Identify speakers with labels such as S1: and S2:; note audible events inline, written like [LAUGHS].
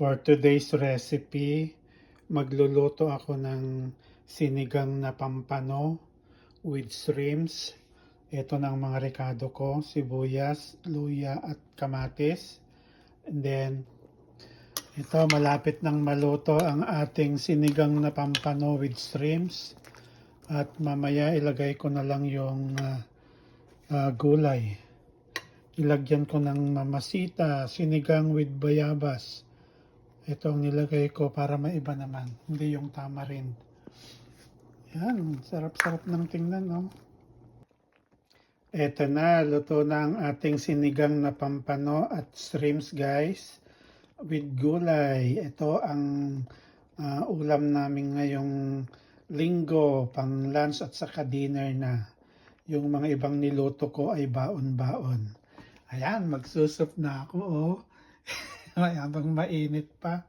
S1: For today's recipe, magluluto ako ng sinigang na pampano with shrimps. Ito na ang mga rekado ko, sibuyas, luya at kamatis. And then, ito malapit nang maluto ang ating sinigang na pampano with shrimps. At mamaya ilagay ko na lang yung ah, ah, gulay. Ilagyan ko ng mamasita, sinigang with bayabas. Ito ang nilagay ko para maiba naman, hindi yung tamarind. Yan, sarap-sarap ng tingnan, no? Ito na, luto na ang ating sinigang na pampano at shrimps, guys. With gulay. Ito ang ah, ulam namin ngayong linggo, pang lunch at saka dinner na. Yung mga ibang niluto ko ay baon-baon. Ayan, magsusup na ako, oh. [LAUGHS] Habang mainit pa.